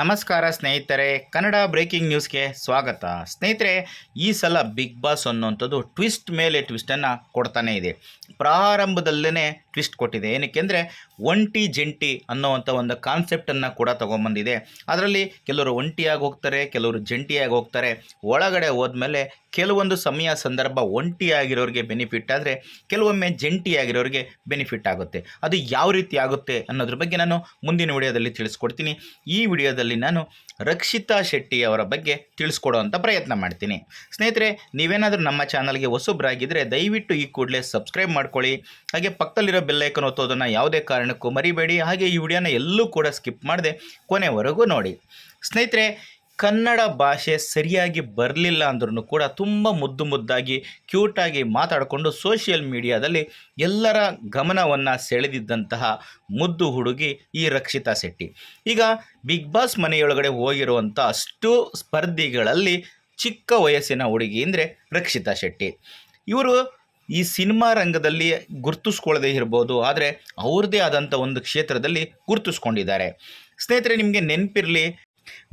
ನಮಸ್ಕಾರ ಸ್ನೇಹಿತರೆ, ಕನ್ನಡ ಬ್ರೇಕಿಂಗ್ ನ್ಯೂಸ್ಗೆ ಸ್ವಾಗತ. ಸ್ನೇಹಿತರೆ, ಈ ಸಲ ಬಿಗ್ ಬಾಸ್ ಅನ್ನುವಂಥದ್ದು ಟ್ವಿಸ್ಟ್ ಮೇಲೆ ಟ್ವಿಸ್ಟನ್ನು ಕೊಡ್ತಾನೇ ಇದೆ. ಪ್ರಾರಂಭದಲ್ಲೇ ಟ್ವಿಸ್ಟ್ ಕೊಟ್ಟಿದೆ. ಏನಕ್ಕೆ ಅಂದರೆ ಒಂಟಿ ಜಂಟಿ ಅನ್ನೋವಂಥ ಒಂದು ಕಾನ್ಸೆಪ್ಟನ್ನು ಕೂಡ ತೊಗೊಂಬಂದಿದೆ. ಅದರಲ್ಲಿ ಕೆಲವರು ಒಂಟಿಯಾಗಿ ಹೋಗ್ತಾರೆ, ಕೆಲವರು ಜಂಟಿಯಾಗಿ ಹೋಗ್ತಾರೆ. ಒಳಗಡೆ ಹೋದ್ಮೇಲೆ ಕೆಲವೊಂದು ಸಮಯ ಸಂದರ್ಭ ಒಂಟಿಯಾಗಿರೋರಿಗೆ ಬೆನಿಫಿಟ್ ಆದರೆ ಕೆಲವೊಮ್ಮೆ ಜಂಟಿಯಾಗಿರೋರಿಗೆ ಬೆನಿಫಿಟ್ ಆಗುತ್ತೆ. ಅದು ಯಾವ ರೀತಿ ಆಗುತ್ತೆ ಅನ್ನೋದ್ರ ಬಗ್ಗೆ ನಾನು ಮುಂದಿನ ವಿಡಿಯೋದಲ್ಲಿ ತಿಳಿಸ್ಕೊಡ್ತೀನಿ. ಈ ವಿಡಿಯೋದಲ್ಲಿ ನಾನು ರಕ್ಷಿತಾ ಶೆಟ್ಟಿ ಅವರ ಬಗ್ಗೆ ತಿಳಿಸ್ಕೊಡುವಂಥ ಪ್ರಯತ್ನ ಮಾಡ್ತೀನಿ. ಸ್ನೇಹಿತರೆ, ನೀವೇನಾದರೂ ನಮ್ಮ ಚಾನಲ್ಗೆ ಹೊಸಬ್ರಾಗಿದ್ದರೆ ದಯವಿಟ್ಟು ಈ ಕೂಡಲೇ ಸಬ್ಸ್ಕ್ರೈಬ್ ಮಾಡ್ಕೊಳ್ಳಿ. ಹಾಗೆ ಪಕ್ಕದಲ್ಲಿರೋ ಬೆಲ್ಲೈಕನ್ ಒತ್ತೋದನ್ನು ಯಾವುದೇ ಕಾರಣಕ್ಕೂ ಮರಿಬೇಡಿ. ಹಾಗೆ ಈ ವಿಡಿಯೋನ ಎಲ್ಲೂ ಕೂಡ ಸ್ಕಿಪ್ ಮಾಡದೆ ಕೊನೆವರೆಗೂ ನೋಡಿ. ಸ್ನೇಹಿತರೆ ಕನ್ನಡ ಭಾಷೆ ಸರಿಯಾಗಿ ಬರಲಿಲ್ಲ ಅಂದ್ರೂ ಕೂಡ ತುಂಬ ಮುದ್ದು ಮುದ್ದಾಗಿ ಕ್ಯೂಟಾಗಿ ಮಾತಾಡಿಕೊಂಡು ಸೋಷಿಯಲ್ ಮೀಡಿಯಾದಲ್ಲಿ ಎಲ್ಲರ ಗಮನವನ್ನು ಸೆಳೆದಿದ್ದಂತಹ ಮುದ್ದು ಹುಡುಗಿ ಈ ರಕ್ಷಿತಾ ಶೆಟ್ಟಿ. ಈಗ ಬಿಗ್ ಬಾಸ್ ಮನೆಯೊಳಗಡೆ ಹೋಗಿರುವಂಥ ಅಷ್ಟು ಸ್ಪರ್ಧಿಗಳಲ್ಲಿ ಚಿಕ್ಕ ವಯಸ್ಸಿನ ಹುಡುಗಿ ಅಂದರೆ ರಕ್ಷಿತಾ ಶೆಟ್ಟಿ. ಇವರು ಈ ಸಿನಿಮಾ ರಂಗದಲ್ಲಿ ಗುರ್ತಿಸ್ಕೊಳ್ಳದೆ ಇರ್ಬೋದು, ಆದರೆ ಅವ್ರದ್ದೇ ಆದಂಥ ಒಂದು ಕ್ಷೇತ್ರದಲ್ಲಿ ಗುರ್ತಿಸ್ಕೊಂಡಿದ್ದಾರೆ. ಸ್ನೇಹಿತರೆ, ನಿಮಗೆ ನೆನಪಿರಲಿ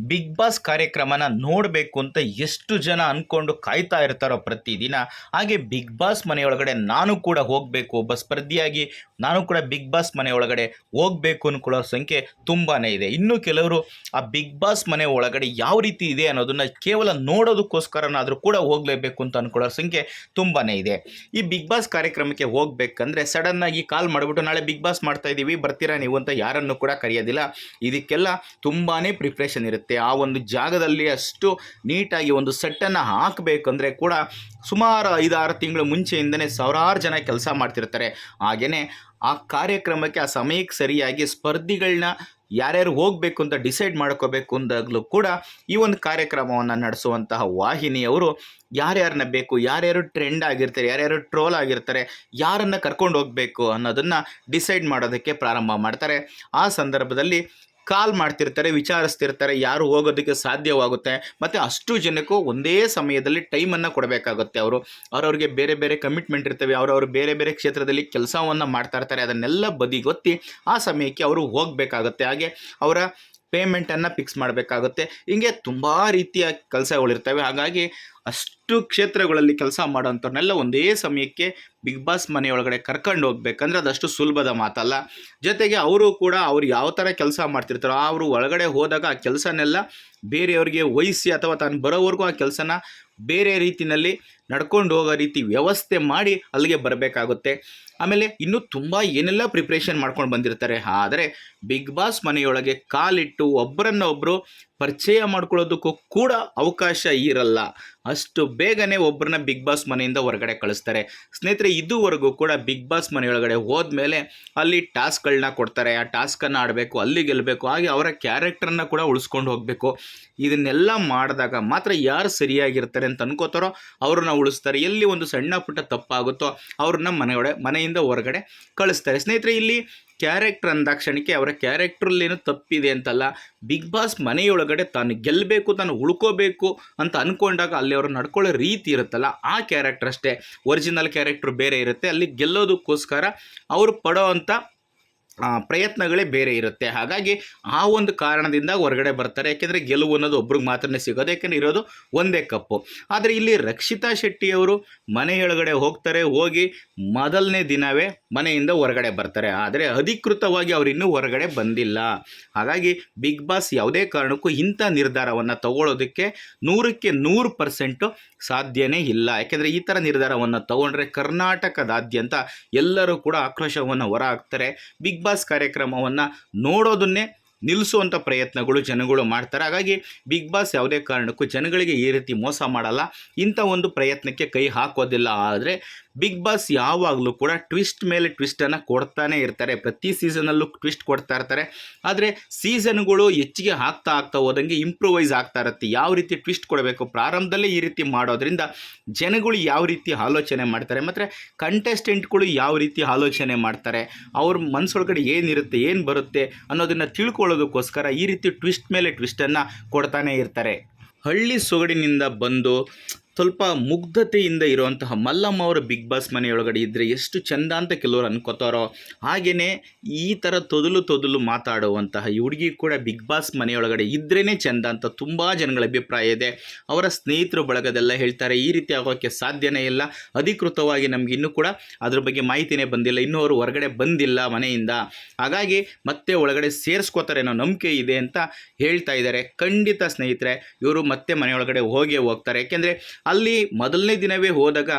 ಬಿಗ್ ಬಾಸ್ ಕಾರ್ಯಕ್ರಮನ ನೋಡಬೇಕು ಅಂತ ಎಷ್ಟು ಜನ ಅಂದ್ಕೊಂಡು ಕಾಯ್ತಾ ಇರ್ತಾರೋ ಪ್ರತಿದಿನ, ಹಾಗೆ ಬಿಗ್ ಬಾಸ್ ಮನೆಯೊಳಗಡೆ ನಾನು ಕೂಡ ಹೋಗಬೇಕು. ಒಬ್ಬ ಸ್ಪರ್ಧಿಯಾಗಿ ನಾನು ಕೂಡ ಬಿಗ್ ಬಾಸ್ ಮನೆ ಒಳಗಡೆ ಹೋಗಬೇಕು ಅನ್ಕೊಳ್ಳೋ ಸಂಖ್ಯೆ ತುಂಬಾ ಇದೆ. ಇನ್ನು ಕೆಲವರು ಆ ಬಿಗ್ ಬಾಸ್ ಮನೆ ಒಳಗಡೆ ಯಾವ ರೀತಿ ಇದೆ ಅನ್ನೋದನ್ನು ಕೇವಲ ನೋಡೋದಕ್ಕೋಸ್ಕರನಾದರೂ ಕೂಡ ಹೋಗಲೇಬೇಕು ಅಂತ ಅಂದ್ಕೊಳ್ಳೋ ಸಂಖ್ಯೆ ತುಂಬಾ ಇದೆ. ಈ ಬಿಗ್ ಬಾಸ್ ಕಾರ್ಯಕ್ರಮಕ್ಕೆ ಹೋಗಬೇಕಂದ್ರೆ ಸಡನ್ನಾಗಿ ಕಾಲ್ ಮಾಡಿಬಿಟ್ಟು, ನಾಳೆ ಬಿಗ್ ಬಾಸ್ ಮಾಡ್ತಾ ಇದ್ದೀವಿ ಬರ್ತೀರಾ ನೀವು? ಅಂತ ಯಾರನ್ನು ಕೂಡ ಕರೆಯೋದಿಲ್ಲ. ಇದಕ್ಕೆಲ್ಲ ತುಂಬಾ ಪ್ರಿಪ್ರೇಷನ್ ಇರುತ್ತೆ. ಆ ಒಂದು ಜಾಗದಲ್ಲಿ ಅಷ್ಟು ನೀಟಾಗಿ ಒಂದು ಸೆಟ್ಟನ್ನು ಹಾಕಬೇಕಂದ್ರೆ ಕೂಡ ಸುಮಾರು ಐದಾರು ತಿಂಗಳು ಮುಂಚೆಯಿಂದನೇ ಸಾವಿರಾರು ಜನ ಕೆಲಸ ಮಾಡ್ತಿರ್ತಾರೆ. ಹಾಗೆಯೇ ಆ ಕಾರ್ಯಕ್ರಮಕ್ಕೆ, ಆ ಸಮಯಕ್ಕೆ ಸರಿಯಾಗಿ ಸ್ಪರ್ಧಿಗಳನ್ನ ಯಾರ್ಯಾರು ಹೋಗಬೇಕು ಅಂತ ಡಿಸೈಡ್ ಮಾಡ್ಕೋಬೇಕು ಅಂದಾಗಲೂ ಕೂಡ ಈ ಒಂದು ಕಾರ್ಯಕ್ರಮವನ್ನು ನಡೆಸುವಂತಹ ವಾಹಿನಿಯವರು ಯಾರ್ಯಾರನ್ನ ಬೇಕು, ಯಾರ್ಯಾರು ಟ್ರೆಂಡ್ ಆಗಿರ್ತಾರೆ, ಯಾರ್ಯಾರು ಟ್ರೋಲ್ ಆಗಿರ್ತಾರೆ, ಯಾರನ್ನು ಕರ್ಕೊಂಡು ಹೋಗಬೇಕು ಅನ್ನೋದನ್ನು ಡಿಸೈಡ್ ಮಾಡೋದಕ್ಕೆ ಪ್ರಾರಂಭ ಮಾಡ್ತಾರೆ. ಆ ಸಂದರ್ಭದಲ್ಲಿ ಕಾಲ್ ಮಾಡ್ತಿರ್ತಾರೆ, ವಿಚಾರಿಸ್ತಿರ್ತಾರೆ, ಯಾರು ಹೋಗೋದಕ್ಕೆ ಸಾಧ್ಯವಾಗುತ್ತೆ. ಮತ್ತು ಅಷ್ಟು ಜನಕ್ಕೂ ಒಂದೇ ಸಮಯದಲ್ಲಿ ಟೈಮನ್ನು ಕೊಡಬೇಕಾಗುತ್ತೆ ಅವರು. ಅವ್ರವ್ರಿಗೆ ಬೇರೆ ಬೇರೆ ಕಮಿಟ್ಮೆಂಟ್ ಇರ್ತವೆ, ಅವರವರು ಬೇರೆ ಬೇರೆ ಕ್ಷೇತ್ರದಲ್ಲಿ ಕೆಲಸವನ್ನು ಮಾಡ್ತಾ ಇರ್ತಾರೆ, ಅದನ್ನೆಲ್ಲ ಬದಿಗೊತ್ತಿ ಆ ಸಮಯಕ್ಕೆ ಅವರು ಹೋಗಬೇಕಾಗುತ್ತೆ. ಹಾಗೆ ಅವರ ಪೇಮೆಂಟನ್ನು ಫಿಕ್ಸ್ ಮಾಡಬೇಕಾಗುತ್ತೆ. ಹಿಂಗೆ ತುಂಬ ರೀತಿಯ ಕೆಲಸಗಳಿರ್ತವೆ ಹಾಗಾಗಿ ಅಷ್ಟು ಕ್ಷೇತ್ರಗಳಲ್ಲಿ ಕೆಲಸ ಮಾಡೋಂಥವ್ರನ್ನೆಲ್ಲ ಒಂದೇ ಸಮಯಕ್ಕೆ ಬಿಗ್ ಬಾಸ್ ಮನೆಯೊಳಗಡೆ ಕರ್ಕೊಂಡು ಹೋಗ್ಬೇಕಂದ್ರೆ ಅದಷ್ಟು ಸುಲಭದ ಮಾತಲ್ಲ. ಜೊತೆಗೆ ಅವರು ಕೂಡ ಅವ್ರು ಯಾವ ಥರ ಕೆಲಸ ಮಾಡ್ತಿರ್ತಾರೋ, ಅವರು ಒಳಗಡೆ ಹೋದಾಗ ಆ ಕೆಲಸನೆಲ್ಲ ಬೇರೆಯವ್ರಿಗೆ ವಹಿಸಿ ಅಥವಾ ತಾನು ಬರೋವರೆಗೂ ಆ ಕೆಲಸನ ಬೇರೆ ರೀತಿಯಲ್ಲಿ ನಡ್ಕೊಂಡು ಹೋಗೋ ರೀತಿ ವ್ಯವಸ್ಥೆ ಮಾಡಿ ಅಲ್ಲಿಗೆ ಬರಬೇಕಾಗುತ್ತೆ. ಆಮೇಲೆ ಇನ್ನೂ ತುಂಬ ಏನೆಲ್ಲ ಪ್ರಿಪ್ರೇಷನ್ ಮಾಡ್ಕೊಂಡು ಬಂದಿರ್ತಾರೆ. ಆದರೆ ಬಿಗ್ ಬಾಸ್ ಮನೆಯೊಳಗೆ ಕಾಲಿಟ್ಟು ಒಬ್ಬರನ್ನ ಒಬ್ಬರು ಪರಿಚಯ ಮಾಡ್ಕೊಳ್ಳೋದಕ್ಕೂ ಕೂಡ ಅವಕಾಶ ಇರಲ್ಲ. ಅಷ್ಟು ಬೇಗನೆ ಒಬ್ಬರನ್ನ ಬಿಗ್ ಬಾಸ್ ಮನೆಯಿಂದ ಹೊರಗಡೆ ಕಳಿಸ್ತಾರೆ. ಸ್ನೇಹಿತರೆ, ಇದುವರೆಗೂ ಕೂಡ ಬಿಗ್ ಬಾಸ್ ಮನೆಯೊಳಗಡೆ ಹೋದ್ಮೇಲೆ ಅಲ್ಲಿ ಟಾಸ್ಕ್ಗಳನ್ನ ಕೊಡ್ತಾರೆ. ಆ ಟಾಸ್ಕನ್ನು ಆಡಬೇಕು, ಅಲ್ಲಿ ಗೆಲ್ಲಬೇಕು ಹಾಗೆ ಅವರ ಕ್ಯಾರೆಕ್ಟರ್ನ ಕೂಡ ಉಳಿಸ್ಕೊಂಡು ಹೋಗಬೇಕು. ಇದನ್ನೆಲ್ಲ ಮಾಡಿದಾಗ ಮಾತ್ರ ಯಾರು ಸರಿಯಾಗಿರ್ತಾರೆ ಅಂತ ಅನ್ಕೋತಾರೋ ಅವ್ರನ್ನ ಉಳಿಸ್ತಾರೆ, ಎಲ್ಲಿ ಒಂದು ಸಣ್ಣ ಪುಟ್ಟ ತಪ್ಪಾಗುತ್ತೋ ಅವ್ರನ್ನ ಮನೆಯೊಳಗೆ ಮನೆಯಿಂದ ಹೊರಗಡೆ ಕಳಿಸ್ತಾರೆ. ಸ್ನೇಹಿತರೆ, ಇಲ್ಲಿ ಕ್ಯಾರೆಕ್ಟರ್ ಅಂದಾಕ್ಷಣಕ್ಕೆ ಅವರ ಕ್ಯಾರೆಕ್ಟ್ರಲ್ಲೇನು ತಪ್ಪಿದೆ ಅಂತಲ್ಲ, ಬಿಗ್ ಬಾಸ್ ಮನೆಯೊಳಗಡೆ ತಾನು ಗೆಲ್ಲಬೇಕು ತಾನು ಉಳ್ಕೋಬೇಕು ಅಂತ ಅಂದ್ಕೊಂಡಾಗ ಅಲ್ಲಿ ಅವರು ನಡ್ಕೊಳ್ಳೋ ರೀತಿ ಇರುತ್ತಲ್ಲ, ಆ ಕ್ಯಾರೆಕ್ಟರ್ ಅಷ್ಟೇ. ಒರಿಜಿನಲ್ ಕ್ಯಾರೆಕ್ಟ್ರ್ ಬೇರೆ ಇರುತ್ತೆ, ಅಲ್ಲಿ ಗೆಲ್ಲೋದಕ್ಕೋಸ್ಕರ ಅವರು ಪಡೋ ಅಂಥ ಪ್ರಯತ್ನಗಳೇ ಬೇರೆ ಇರುತ್ತೆ. ಹಾಗಾಗಿ ಆ ಒಂದು ಕಾರಣದಿಂದ ಹೊರಗಡೆ ಬರ್ತಾರೆ. ಯಾಕೆಂದರೆ ಗೆಲುವು ಅನ್ನೋದು ಒಬ್ರಿಗೆ ಮಾತ್ರ ಸಿಗೋದು, ಯಾಕೆಂದರೆ ಇರೋದು ಒಂದೇ ಕಪ್ಪು. ಆದರೆ ಇಲ್ಲಿ ರಕ್ಷಿತಾ ಶೆಟ್ಟಿಯವರು ಮನೆಯೊಳಗಡೆ ಹೋಗ್ತಾರೆ, ಹೋಗಿ ಮೊದಲನೇ ದಿನವೇ ಮನೆಯಿಂದ ಹೊರಗಡೆ ಬರ್ತಾರೆ. ಆದರೆ ಅಧಿಕೃತವಾಗಿ ಅವರು ಇನ್ನೂ ಹೊರಗಡೆ ಬಂದಿಲ್ಲ. ಹಾಗಾಗಿ ಬಿಗ್ ಬಾಸ್ ಯಾವುದೇ ಕಾರಣಕ್ಕೂ ಇಂಥ ನಿರ್ಧಾರವನ್ನು ತಗೊಳ್ಳೋದಕ್ಕೆ ನೂರಕ್ಕೆ ನೂರು ಪರ್ಸೆಂಟು ಸಾಧ್ಯನೇ ಇಲ್ಲ. ಯಾಕೆಂದರೆ ಈ ಥರ ನಿರ್ಧಾರವನ್ನು ತಗೊಂಡ್ರೆ ಕರ್ನಾಟಕದಾದ್ಯಂತ ಎಲ್ಲರೂ ಕೂಡ ಆಕ್ರೋಶವನ್ನು ಹೊರ ಹಾಕ್ತಾರೆ. ಬಿಗ್ ಕಾರ್ಯಕ್ರಮವನ್ನು ನೋಡೋದನ್ನೇ ನಿಲ್ಲಿಸುವಂಥ ಪ್ರಯತ್ನಗಳು ಜನಗಳು ಮಾಡ್ತಾರೆ. ಹಾಗಾಗಿ ಬಿಗ್ ಬಾಸ್ ಯಾವುದೇ ಕಾರಣಕ್ಕೂ ಜನಗಳಿಗೆ ಈ ರೀತಿ ಮೋಸ ಮಾಡಲ್ಲ. ಇಂಥ ಒಂದು ಪ್ರಯತ್ನಕ್ಕೆ ಕೈ ಹಾಕೋದಿಲ್ಲ. ಆದರೆ ಬಿಗ್ ಬಾಸ್ ಯಾವಾಗಲೂ ಕೂಡ ಟ್ವಿಸ್ಟ್ ಮೇಲೆ ಟ್ವಿಸ್ಟನ್ನು ಕೊಡ್ತಾನೆ ಇರ್ತಾರೆ. ಪ್ರತಿ ಸೀಸನಲ್ಲೂ ಟ್ವಿಸ್ಟ್ ಕೊಡ್ತಾ ಇರ್ತಾರೆ. ಆದರೆ ಸೀಸನ್ಗಳು ಹೆಚ್ಚಿಗೆ ಆಗ್ತಾ ಆಗ್ತಾ ಹೋದಂಗೆ ಇಂಪ್ರೂವೈಸ್ ಆಗ್ತಾ ಇರುತ್ತೆ. ಯಾವ ರೀತಿ ಟ್ವಿಸ್ಟ್ ಕೊಡಬೇಕು? ಪ್ರಾರಂಭದಲ್ಲೇ ಈ ರೀತಿ ಮಾಡೋದ್ರಿಂದ ಜನಗಳು ಯಾವ ರೀತಿ ಆಲೋಚನೆ ಮಾಡ್ತಾರೆ? ಮತ್ತು ಕಂಟೆಸ್ಟೆಂಟ್ಗಳು ಯಾವ ರೀತಿ ಆಲೋಚನೆ ಮಾಡ್ತಾರೆ? ಅವ್ರ ಮನಸ್ಸೊಳಗಡೆ ಏನಿರುತ್ತೆ? ಏನು ಬರುತ್ತೆ? ಅನ್ನೋದನ್ನು ತಿಳ್ಕೊಳ್ಳೋದಕ್ಕೋಸ್ಕರ ಈ ರೀತಿ ಟ್ವಿಸ್ಟ್ ಮೇಲೆ ಟ್ವಿಸ್ಟನ್ನು ಕೊಡ್ತಾನೆ ಇರ್ತಾರೆ. ಹಳ್ಳಿ ಸೊಗಡಿನಿಂದ ಬಂದು ಸ್ವಲ್ಪ ಮುಗ್ಧತೆಯಿಂದ ಇರುವಂತಹ ಮಲ್ಲಮ್ಮ ಅವರ ಬಿಗ್ ಬಾಸ್ ಮನೆಯೊಳಗಡೆ ಇದ್ದರೆ ಎಷ್ಟು ಚಂದ ಅಂತ ಕೆಲವರು ಅನ್ಕೋತಾರೋ ಹಾಗೆಯೇ ಈ ಥರ ತೊದಲು ತೊದಲು ಮಾತಾಡುವಂತಹ ಈ ಹುಡುಗಿ ಕೂಡ ಬಿಗ್ ಬಾಸ್ ಮನೆಯೊಳಗಡೆ ಇದ್ರೇ ಚಂದ ಅಂತ ತುಂಬ ಜನಗಳ ಅಭಿಪ್ರಾಯ ಇದೆ. ಅವರ ಸ್ನೇಹಿತರು ಬಳಗದೆಲ್ಲ ಹೇಳ್ತಾರೆ, ಈ ರೀತಿ ಆಗೋಕ್ಕೆ ಸಾಧ್ಯನೇ ಇಲ್ಲ. ಅಧಿಕೃತವಾಗಿ ನಮ್ಗೆ ಇನ್ನೂ ಕೂಡ ಅದ್ರ ಬಗ್ಗೆ ಮಾಹಿತಿನೇ ಬಂದಿಲ್ಲ. ಇನ್ನೂ ಅವರು ಹೊರಗಡೆ ಬಂದಿಲ್ಲ ಮನೆಯಿಂದ. ಹಾಗಾಗಿ ಮತ್ತೆ ಒಳಗಡೆ ಸೇರಿಸ್ಕೋತಾರೆ ಅನ್ನೋ ನಂಬಿಕೆ ಇದೆ ಅಂತ ಹೇಳ್ತಾ ಇದ್ದಾರೆ. ಖಂಡಿತ ಸ್ನೇಹಿತರೆ, ಇವರು ಮತ್ತೆ ಮನೆಯೊಳಗಡೆ ಹೋಗೇ ಹೋಗ್ತಾರೆ. ಯಾಕೆಂದರೆ ಅಲ್ಲಿ ಮೊದಲನೇ ದಿನವೇ ಹೋದಾಗ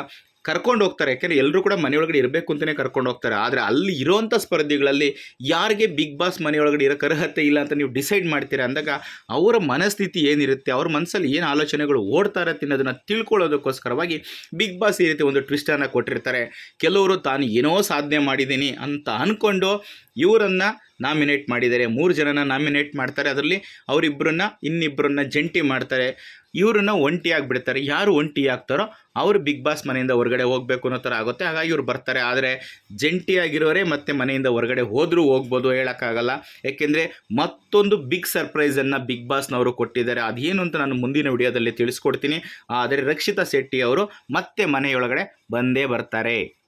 ಕರ್ಕೊಂಡು ಹೋಗ್ತಾರೆ. ಯಾಕೆಂದರೆ ಎಲ್ಲರೂ ಕೂಡ ಮನೆಯೊಳಗಡೆ ಇರಬೇಕು ಅಂತಲೇ ಕರ್ಕೊಂಡು ಹೋಗ್ತಾರೆ. ಆದರೆ ಅಲ್ಲಿ ಇರೋವಂಥ ಸ್ಪರ್ಧಿಗಳಲ್ಲಿ ಯಾರಿಗೆ ಬಿಗ್ ಬಾಸ್ ಮನೆಯೊಳಗಡೆ ಇರೋ ಅರ್ಹತೆ ಇಲ್ಲ ಅಂತ ನೀವು ಡಿಸೈಡ್ ಮಾಡ್ತೀರಾ ಅಂದಾಗ ಅವರ ಮನಸ್ಥಿತಿ ಏನಿರುತ್ತೆ, ಅವ್ರ ಮನಸ್ಸಲ್ಲಿ ಏನು ಆಲೋಚನೆಗಳು ಓಡ್ತಾ ಇರುತ್ತೆ ಅನ್ನೋದನ್ನು ತಿಳ್ಕೊಳ್ಳೋದಕ್ಕೋಸ್ಕರವಾಗಿ ಬಿಗ್ ಬಾಸ್ ಈ ರೀತಿ ಒಂದು ಟ್ವಿಸ್ಟನ್ನು ಕೊಟ್ಟಿರ್ತಾರೆ. ಕೆಲವರು ತಾನು ಏನೋ ಸಾಧನೆ ಮಾಡಿದ್ದೀನಿ ಅಂತ ಅಂದ್ಕೊಂಡು ಇವರನ್ನು ನಾಮಿನೇಟ್ ಮಾಡಿದ್ದಾರೆ. ಮೂರು ಜನನ ನಾಮಿನೇಟ್ ಮಾಡ್ತಾರೆ. ಅದರಲ್ಲಿ ಅವರಿಬ್ಬರನ್ನ ಇನ್ನಿಬ್ಬರನ್ನ ಜಂಟಿ ಮಾಡ್ತಾರೆ. ಇವರನ್ನ ಒಂಟಿಯಾಗಿ ಬಿಡ್ತಾರೆ ಯಾರು ಒಂಟಿ ಆಗ್ತಾರೋ ಅವರು ಬಿಗ್ ಬಾಸ್ ಮನೆಯಿಂದ ಹೊರಗಡೆ ಹೋಗಬೇಕು ಅನ್ನೋ ಥರ ಆಗುತ್ತೆ. ಹಾಗಾಗಿ ಇವ್ರು ಬರ್ತಾರೆ. ಆದರೆ ಜಂಟಿಯಾಗಿರೋರೇ ಮತ್ತೆ ಮನೆಯಿಂದ ಹೊರಗಡೆ ಹೋದರೂ ಹೋಗ್ಬೋದು ಹೇಳೋಕ್ಕಾಗಲ್ಲ. ಏಕೆಂದರೆ ಮತ್ತೊಂದು ಬಿಗ್ ಸರ್ಪ್ರೈಸನ್ನು ಬಿಗ್ ಬಾಸ್ನವರು ಕೊಟ್ಟಿದ್ದಾರೆ. ಅದೇನು ಅಂತ ನಾನು ಮುಂದಿನ ವಿಡಿಯೋದಲ್ಲಿ ತಿಳಿಸ್ಕೊಡ್ತೀನಿ. ಆದರೆ ರಕ್ಷಿತಾ ಶೆಟ್ಟಿ ಅವರು ಮತ್ತೆ ಮನೆಯೊಳಗಡೆ ಬಂದೇ ಬರ್ತಾರೆ.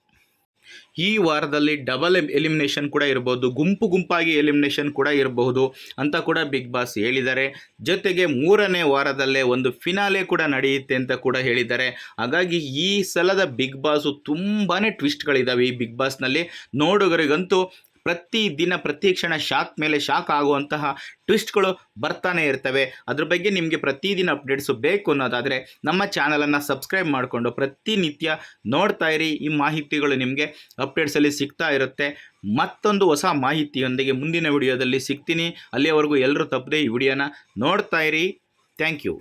ಈ ವಾರದಲ್ಲಿ ಡಬಲ್ ಎಲಿಮಿನೇಷನ್ ಕೂಡ ಇರಬಹುದು ಗುಂಪು ಗುಂಪಾಗಿ ಎಲಿಮಿನೇಷನ್ ಕೂಡ ಇರಬಹುದು ಅಂತ ಕೂಡ ಬಿಗ್ ಬಾಸ್ ಹೇಳಿದ್ದಾರೆ. ಜೊತೆಗೆ ಮೂರನೇ ವಾರದಲ್ಲೇ ಒಂದು ಫಿನಾಲೆ ಕೂಡ ನಡೆಯುತ್ತೆ ಅಂತ ಕೂಡ ಹೇಳಿದ್ದಾರೆ. ಹಾಗಾಗಿ ಈ ಸಲದ ಬಿಗ್ ಬಾಸು ತುಂಬಾ ಟ್ವಿಸ್ಟ್ಗಳಿದ್ದಾವೆ ಈ ಬಿಗ್ ಬಾಸ್ನಲ್ಲಿ ನೋಡುಗರಿಗಂತೂ ಪ್ರತಿ ದಿನ, ಪ್ರತಿ ಕ್ಷಣ ಶಾಕ್ ಮೇಲೆ ಶಾಕ್ ಆಗುವಂತಹ ಟ್ವಿಸ್ಟ್ಗಳು ಬರ್ತಾನೆ ಇರ್ತವೆ. ಅದ್ರ ಬಗ್ಗೆ ನಿಮಗೆ ಪ್ರತಿದಿನ ಅಪ್ಡೇಟ್ಸು ಬೇಕು ಅನ್ನೋದಾದರೆ ನಮ್ಮ ಚಾನಲನ್ನು ಸಬ್ಸ್ಕ್ರೈಬ್ ಮಾಡಿಕೊಂಡು ಪ್ರತಿನಿತ್ಯ ನೋಡ್ತಾ ಇರಿ. ಈ ಮಾಹಿತಿಗಳು ನಿಮಗೆ ಅಪ್ಡೇಟ್ಸಲ್ಲಿ ಸಿಗ್ತಾ ಇರುತ್ತೆ. ಮತ್ತೊಂದು ಹೊಸ ಮಾಹಿತಿಯೊಂದಿಗೆ ಮುಂದಿನ ವಿಡಿಯೋದಲ್ಲಿ ಸಿಗ್ತೀನಿ. ಅಲ್ಲಿಯವರೆಗೂ ಎಲ್ಲರೂ ತಪ್ಪದೆ ಈ ವಿಡಿಯೋನ ನೋಡ್ತಾ ಇರಿ. Thank you.